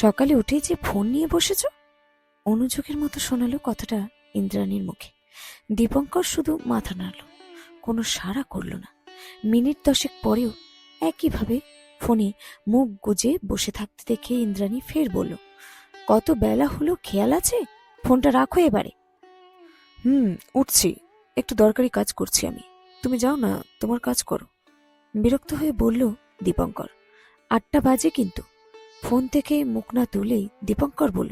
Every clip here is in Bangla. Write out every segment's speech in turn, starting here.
সকালে উঠেই যে ফোন নিয়ে বসেছ? অনুযোগের মতো শোনালো কথাটা ইন্দ্রাণীর মুখে। দীপঙ্কর শুধু মাথা নাড়ল, কোনো সাড়া করল না। মিনিট দশেক পরেও একইভাবে ফোনে মুখ গুজে বসে থাকতে দেখে ইন্দ্রাণী ফের বলল, কত বেলা হলো, খেয়াল আছে? ফোনটা রাখো এবারে। হুম, উঠছি। একটু দরকারি কাজ করছি আমি। তুমি যাও না, তোমার কাজ করো। বিরক্ত হয়ে বলল দীপঙ্কর, আটটা বাজে কিন্তু। ফোন থেকে মুখ না তুলেই দীপঙ্কর বলল,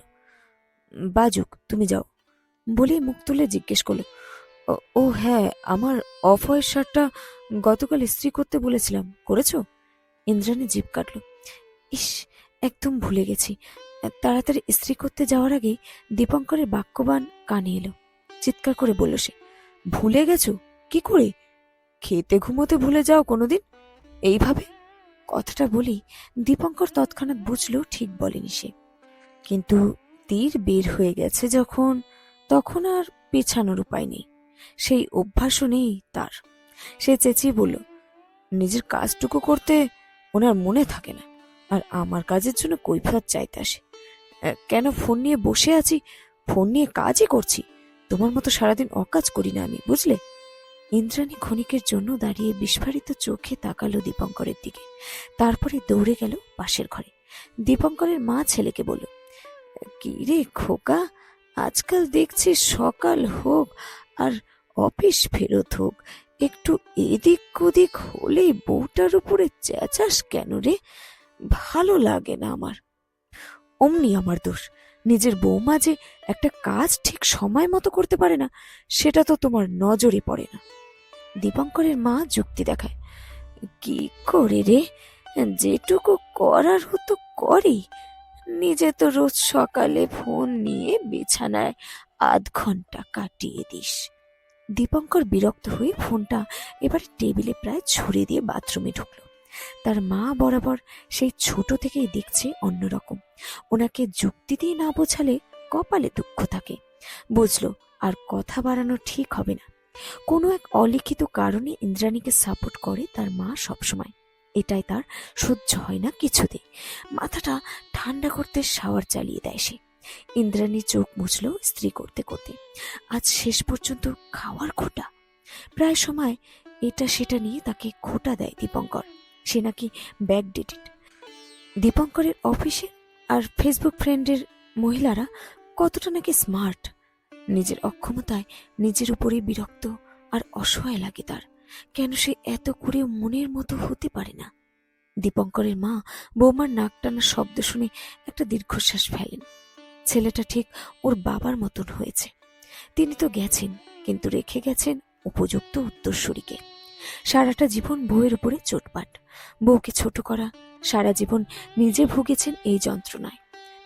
বাজুক, তুমি যাও। বলেই মুখ তুলে জিজ্ঞেস করল, "ও- হ্যাঁ আমার অফ হোয়াইট শার্টটা গতকাল ইস্ত্রি করতে বলেছিলাম, করেছ? ইন্দ্রাণী জিভ কাটল, ইস, একদম ভুলে গেছি। তাড়াতাড়ি ইস্ত্রি করতে যাওয়ার আগে দীপঙ্করের বাক্যবান কানে এলো, চিৎকার করে বলল সে, ভুলে গেছো? কি করে? খেতে ঘুমোতে ভুলে যাও কোনোদিন? এইভাবে? কথাটা বলি, দীপঙ্কর তৎক্ষণাৎ বুঝলো ঠিক বলেনি সে। কিন্তু তীর বের হয়ে গেছে যখন, তখন আর পেছানোর উপায় নেই। সেই অভ্যাসও নেই তার। সে চেঁচিয়ে বলল, নিজের কাজটুকু করতে ওনার মনে থাকে না, আর আমার কাজের জন্য কৈফিয়ত চাইতে আসে। কেন ফোন নিয়ে বসে আছি? ফোন নিয়ে কাজই করছি। তোমার মতো সারাদিন অকাজ করি না আমি, বুঝলে? ইন্দ্রাণী ক্ষণিকের জন্য দাঁড়িয়ে বিস্ফারিত চোখে তাকালো দীপঙ্করের দিকে। তারপরে দৌড়ে গেল পাশের ঘরে। দীপঙ্করের মা ছেলেকে বলল, কি রে খোকা, আজকাল দেখছি সকাল হোক আর অফিস ফেরত হোক। একটু এদিক ওদিক হলেই বউটার উপরে চেঁচাস কেন রে? ভালো লাগে না আমার। অমনি আমার দোষ। নিজের বৌমা যে একটা কাজ ঠিক সময় মতো করতে পারে না, সেটা তো তোমার নজরে পড়ে না। দীপঙ্করের মা যুক্তি দেখায়। কি করে রে? যেটুকু করার হতো করি নিজে তো রোজ সকালে ফোন নিয়ে বিছানায় আধ ঘণ্টা কাটিয়ে দিস। দীপঙ্কর বিরক্ত হয়ে ফোনটা এবার টেবিলে প্রায় ছুড়ে দিয়ে বাথরুমে ঢুকলো। তার মা বরাবর সেই ছোট থেকেই দেখছে অন্যরকম। ওনাকে যুক্তি দিয়ে না বোঝালে কপালে দুঃখ থাকে। বুঝলো, আর কথা বাড়ানো ঠিক হবে না। কোনো এক অলিখিত কারণে ইন্দ্রাণীকে সাপোর্ট করে তার মা সবসময়। এটাই তার সহ্য হয় না কিছুতেই। মাথাটা ঠান্ডা করতে শাওয়ার চালিয়ে দেয় সে। ইন্দ্রাণী চোখ মুছল স্ত্রী করতে করতে। আজ শেষ পর্যন্ত খাওয়ার খোটা। প্রায় সময় এটা সেটা নিয়ে তাকে খোটা দেয় দীপঙ্কর। সে নাকি ব্যাক ডেটেড দীপঙ্করের অফিসে আর ফেসবুক ফ্রেন্ডের মহিলারা কতটা নাকি স্মার্ট। নিজের অক্ষমতায় নিজের উপরে বিরক্ত আর অসহায় লাগে তার। কেন সে এত করে মনের মতো হতে পারে না? দীপঙ্করের মা বৌমার নাক টানা শব্দ শুনে একটা দীর্ঘশ্বাস ফেলেন। ছেলেটা ঠিক ওর বাবার মতন হয়েছে। তিনি তো গেছেন, কিন্তু রেখে গেছেন উপযুক্ত উত্তরসূরিকে। সারাটা জীবন বউয়ের উপরে চোটপাট। বউকে ছোট করা, সারা জীবন নিজে ভুগেছেন এই যন্ত্রণায়।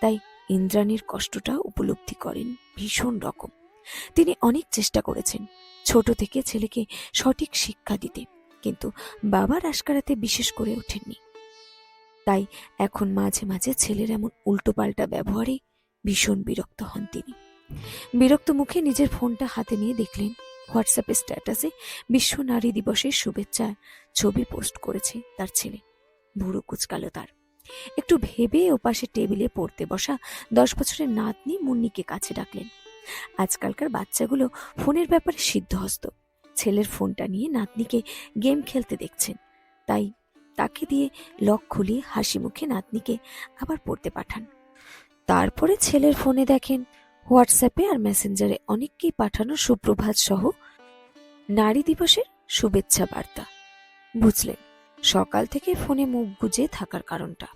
তাই ইন্দ্রাণীর কষ্টটা উপলব্ধি করেন ভীষণ রকম। তিনি অনেক চেষ্টা করেছেন ছোট থেকে ছেলেকে সঠিক শিক্ষা দিতে, কিন্তু বাবার আশকারাতে বিশেষ করে ওঠেননি। তাই এখন মাঝে মাঝে ছেলের এমন উল্টোপাল্টা ব্যবহারে ভীষণ বিরক্ত হন তিনি। বিরক্ত মুখে নিজের ফোনটা হাতে নিয়ে দেখলেন, হোয়াটসঅ্যাপে স্ট্যাটাসে বিশ্ব নারী দিবসের শুভেচ্ছা ছবি পোস্ট করেছে তার ছেলে ভুরু কুচকালো তার। একটু ভেবে ওপাশে টেবিলে পড়তে বসা দশ বছরের নাতনি মুন্নিকে কাছে ডাকলেন। আজকালকার বাচ্চাগুলো ফোনের ব্যাপারে সিদ্ধহস্ত। ছেলের ফোনটা নিয়ে নাতনিকে গেম খেলতে দেখছেন। তাই তাকে দিয়ে লক খুলিয়ে হাসি মুখে নাতনিকে আবার পড়তে পাঠান। তারপরে ছেলের ফোনে দেখেন, হোয়াটসঅ্যাপে আর মেসেঞ্জারে অনেককেই পাঠানো সুপ্রভাত সহ নারী দিবসের শুভেচ্ছা বার্তা। বুঝলেন সকাল থেকে ফোনে মুখ গুজে থাকার কারণটা।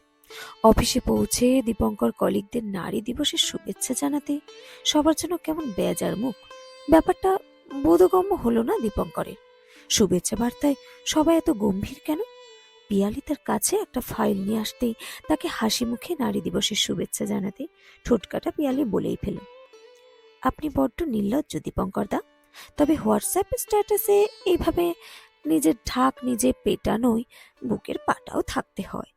অফিসে পৌঁছে দীপঙ্কর কলিগদের নারী দিবসের শুভেচ্ছা জানাতে সবার জন্য কেমন বেজার মুখ। ব্যাপারটা বোধগম্য হলো না দীপঙ্করের। শুভেচ্ছা বার্তায় সবাই এত গম্ভীর কেন? পিয়ালি তার কাছে একটা ফাইল নিয়ে আসতেই তাকে হাসি মুখে নারী দিবসের শুভেচ্ছা জানাতে ঠোঁটকাটা পিয়ালি বলেই ফেল। আপনি বড্ড নির্লজ্জ দীপঙ্কর দা। তবে হোয়াটসঅ্যাপ স্ট্যাটাসে এইভাবে নিজের ঢাক নিজে পেটানোই বুকের পাটাও থাকতে হয়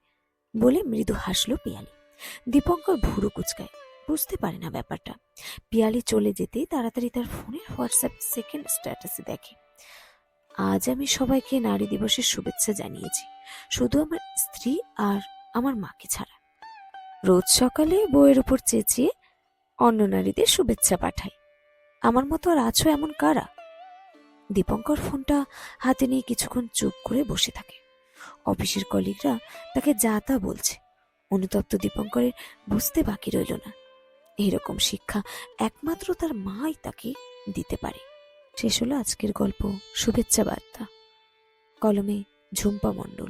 বলে মৃদু হাসলো পিয়ালি। দীপঙ্কর ভুরু কুচকায়। বুঝতে পারে না ব্যাপারটা। পিয়ালি চলে যেতেই তাড়াতাড়ি তার ফোনের হোয়াটসঅ্যাপ সেকেন্ড স্ট্যাটাসে দেখে। আজ আমি সবাইকে নারী দিবসের শুভেচ্ছা জানিয়েছি। শুধু আমার স্ত্রী আর আমার মাকে ছাড়া। রোজ সকালে বইয়ের উপর চেঁচিয়ে অন্য নারীদের শুভেচ্ছা পাঠায় আমার মতো আর আছো এমন কারা? দীপঙ্কর ফোনটা হাতে নিয়ে কিছুক্ষণ চুপ করে বসে থাকে। অফিসের কলিগরা তাকে যা তা বলছে। অনুতপ্ত দীপঙ্করের বুঝতে বাকি রইল না। এরকম শিক্ষা একমাত্র তার মাই তাকে দিতে পারে। শেষ হলো আজকের গল্প, শুভেচ্ছা বার্তা। কলমে ঝুম্পা মণ্ডল।